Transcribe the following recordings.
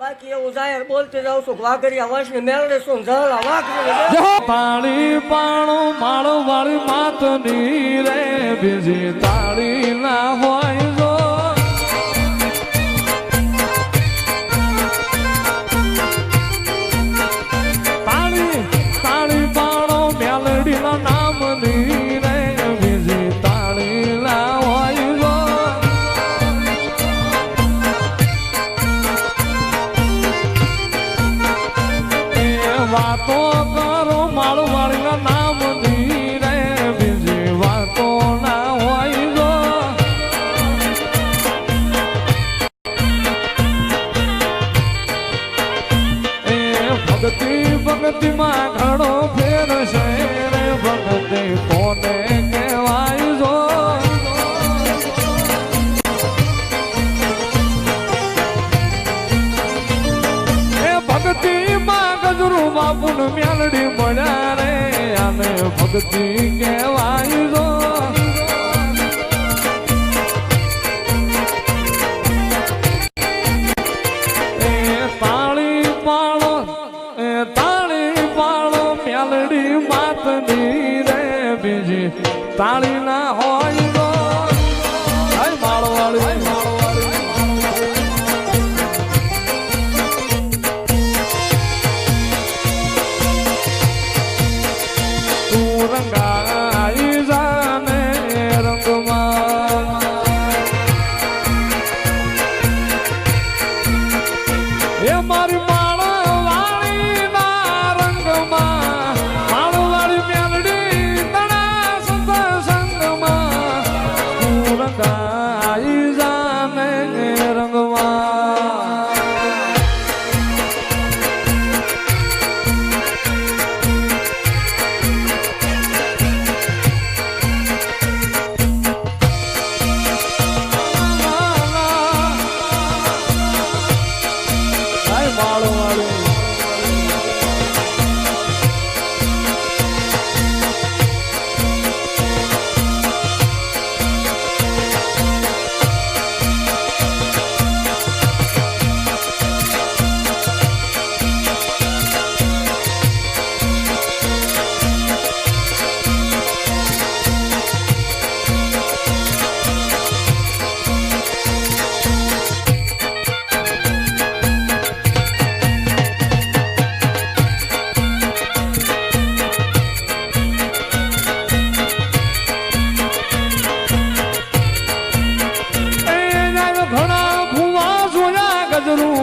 બાકી એવું જાહેર બોલતી જાઉં છું કે વાઘરિયા વંશની મેળવે શું જહલા વાઘરી તાળી પાણું માળો વાળી માતની રે, બીજી તાળી ના હોય વાતો કરો, મારું માળીના નામ રે બીજી વાતો ના હોય ગો એ ભક્તિ ભક્તિ માં ઘણો મેલડી મળ્યા રે અને ભક્તિ કહેવાય જો. તાળી ના હોય તો. માળવાળી તું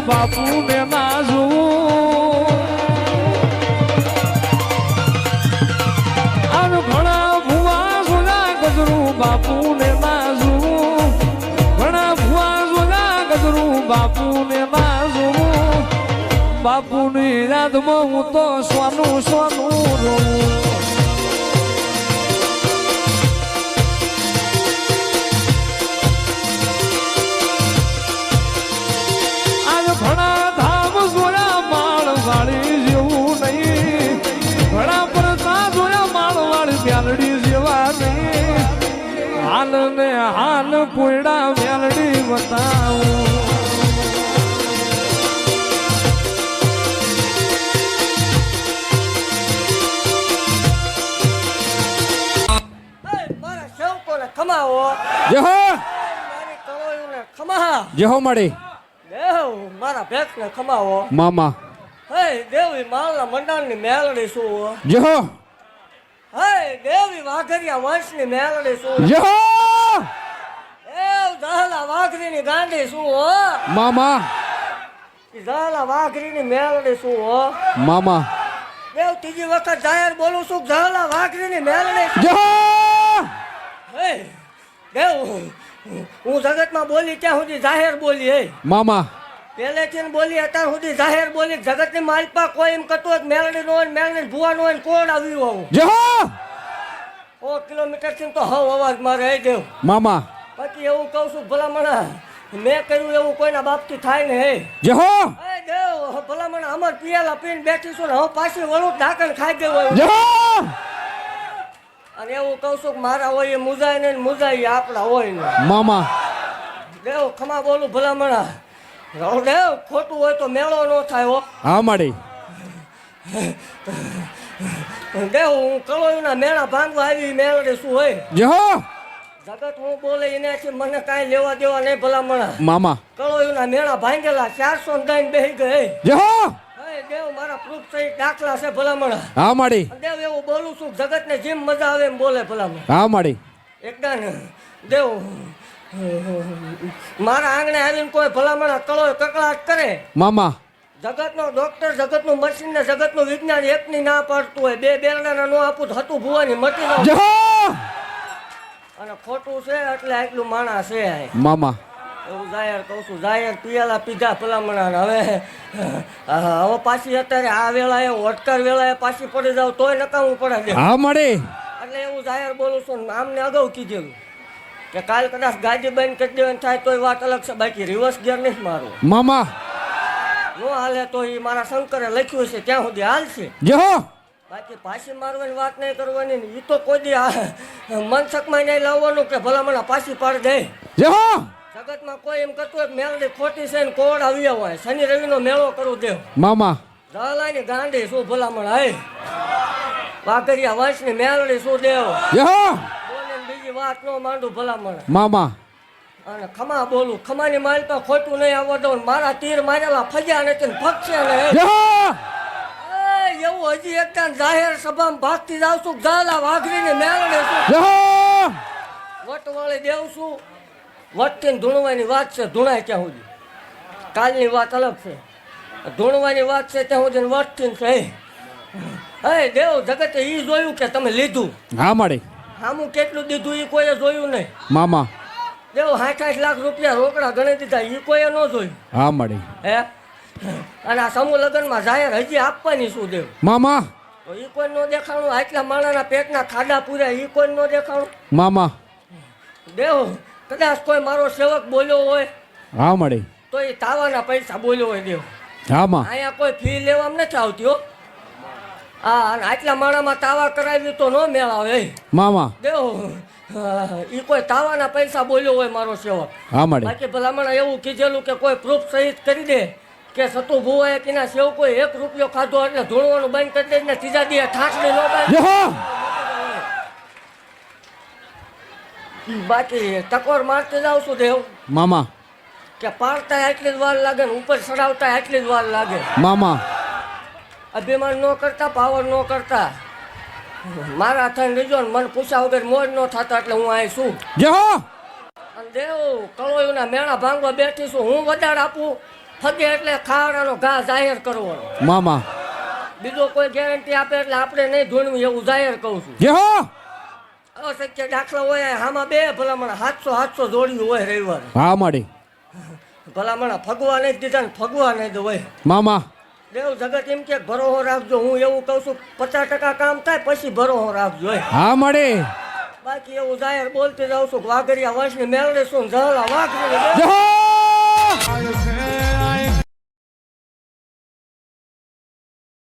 બાપુ ને ના જોવું આમ ઘણા ભુવા જોયા ગજરું બાપુ ને જોવું ઘણા ભુવા જોયા ગજરું બાપુ ને જોવું બાપુની યાદમાં હું તો સોનું સોનું હાલ ને હાલ કોયડા મ્યાલડી બતાવું મારા સેવકોને ખમાવો. જહો મળી મારા ભેખને ખમાવો. મામા. હે દેવી માલના મંડળની મેળડી શું જહો હે દેવી વાઘરિયા વંશની મેલડી શું? જહો એવ દહલા વાઘરીની ગાંડી શું હો? મામા. દહલા વાઘરીની મેલડી શું હો? મામા. દેવ ત્રીજી વખત જાહેર બોલું છું ઝાલા વાઘરીની મેલડી જહો હે દેવ હું જગતમાં બોલી ત્યાં સુધી જાહેર બોલી હે? મામા. પહેલેથી બોલી અત્યાર સુધી જાહેર બોલી જગતની માલપા કોઈ એમ કરતું હોય કે મેલડી નો મેલડી ભુવા નો હોય ને કોણ આવ્યું આવું જો ઓ કિલોમીટરથી તો હવ અવાજ મારે હે દેવ. મામા. પછી એવું કહું છું ભલામણા મેં કર્યું એવું કોઈના બાપથી થાય ને હે. હો એ દેવ ભલામણા અમર પિયાલા પીને બેઠી છું ને હું પાછી વળું ઢાંકણ ખાઈ ગયું જહો! અને એવું કહું છું કે મારા હોય એ મુજાય ને મુજાય આપણા હોય ને. મામા. દેવ ખમા બોલું ભલામણા. રવદેવ ખોટું હોય તો મેળો ન થાય હો. હા માડી. દેવ હું કલોઈના મેળા ભાંગવા આવી મેળે શું હોય? જહો જગત હું બોલે એનાથી મને કાંઈ લેવા દેવા નહીં ભલામણા. મામા. કલોઈના મેળા ભાંગેલા ચારસો દઈને બેસી ગઈ. જહો દેવ મારા પ્રૂફ સહિત દાખલા છે ભલામણા. હા માડી. દેવ એવું બોલું છું જગતને જેમ મજા આવે એમ બોલે ભલામણ. હા માડી. એકદમ. દેવ મારા આંગણે આવીને કોઈ ભલામણ કળો કકળાટ કરે. મામા. જગતનો ડોક્ટર જગતનું મશીન ને જગતનું વિજ્ઞાન એકની ના પાડતું હોય બે બેરડાના નો આપું હતું ભુવાની મટી ના અને ખોટું છે એટલે આટલું માણા છે. મામા. એવું જાહેર કહું છું જાહેર પિયાલા પીધા ભલામણા હવે હવે પાછી અત્યારે આ વેળાએ ઓટકર વેળાએ પાછી પડી જાવ તોય નકામું પડે હા મળે. એટલે એવું જાહેર બોલું છું ને આમને અગાઉ કીધેલું. કે કાલ કદાચ ગાડી બંધ કરી દેવાની થાય તોય વાત અલગ છે બાકી રિવર્સ ગિયર નહીં મારું. મામા. નો હાલે તો એ મારા શંકરે લખ્યું છે ત્યાં સુધી હાલશે જે હો. બાકી પાછી મારવાની વાત નહીં કરવાની ને એ તો કોઈ દી મન મનસકમાં નહીં લાવવાનું કે ભલા મને પાછી પાડી દે. જે જગતમાં કોઈ એમ કરતું હોય મેળડી ખોટી છે ને કોડ આવી હોય શનિ રવિનો મેળો કરવું દેવ મામા. જલાની ગાંડી શું ભલામણ આય વાઘરિયા વંશની મેળડી શું દેવ. જે હો. બોલીને બીજી વાત નો માંડું ભલામણ મામા. અને ખમા બોલું ખમાની માલ તો ખોટું નહીં આવવા દઉં મારા તીર મારેલા ફજ્યા નથી ને ફગશે નહીં એવું હજી એકદમ જાહેર સભામાં ભાગતી જાવ છું ગાલા વાઘરીને મેળવે છું. જે હો વટવાળી દેવ છું. ધૂણવાની વાત છે ધૂણાય ત્યાં સુધી. કાલની વાત અલગ છે. ધૂણવાની વાત છે ત્યાં સુધી વટથી છે. હે દેવ જગતે એ જોયું કે તમે લીધું. હા માડી. આમું કેટલું દીધું એ કોઈએ જોયું નહીં. મામા. દેવ સાઠ લાખ રૂપિયા રોકડા ગણી દીધા એ કોઈએ ન જોયું. હા મળી. હે? અને આ સમૂહ લગ્નમાં જાહેર હજી આપવાની શું દેવ? મામા. તો ઈ કોઈ નો દેખાણું આટલા માણાના પેટના ખાડા પૂર્યા એ કોઈ નો દેખાણું? મામા. દેવ કદાચ કોઈ મારો સેવક બોલ્યો હોય હા મળી. તો એ તાવાના પૈસા બોલ્યો હોય દેવ. હા માં. અહીંયા કોઈ ફી લેવામાં નથી આવતી હો. આટલા માણામાં તાવા કરાવી તો ન મેળાવે મામા. દેવ એ કોઈ તાવાના પૈસા બોલ્યો હોય મારો સેવક. હા મળે બાકી ભલામણ એવું કીધેલું કે કોઈ પ્રૂફ સહિત કરી દે કે સતુ ભુવાએ કે સેવ કોઈ એક રૂપિયો ખાધો એટલે ધૂણવાનું બંધ કરી દે ને ત્રીજા દિવસે ઠાકડી ન બાકી ટકોર મારતી જાઉં છું દેવ. મામા. કે પાડતા એટલી જ વાર લાગે ને ઉપર ચડાવતા એટલી જ વાર લાગે. મામા. અભિમાન ન કરતા પાવર ન કરતા. મારા થઈને લીધો ને મને પૂછ્યા વગર મોજ ન થતા એટલે હું અહીં છું. જે હો! અને દેવ કળોયુના મેળા ભાંગવા બેઠી છું. હું વધારે આપું ફગે એટલે ખાવડાનો ઘા જાહેર કરવાનો. મામા. બીજો કોઈ ગેરંટી આપે એટલે આપણે નહીં ધૂણવું એવું જાહેર કહું છું. જે હો! અશક્ય દાખલા હોય આમાં બે ભલામણ. સાતસો સાતસો જોડ્યું હોય રવિવારે. હા માડી. ભલામણ ફગવા નહીં દીધા ને ફગવા નહીં દે હોય. મામા. દેવ જગત એમ કે ભરોહો રાખજો હું એવું કહું છું પચાસ ટકા કામ થાય પછી ભરોહો રાખજો હા મળે. બાકી એવું જાહેર બોલતી જાઉં છું વાઘરિયા વંશની મેળવી છું ને જહલા હો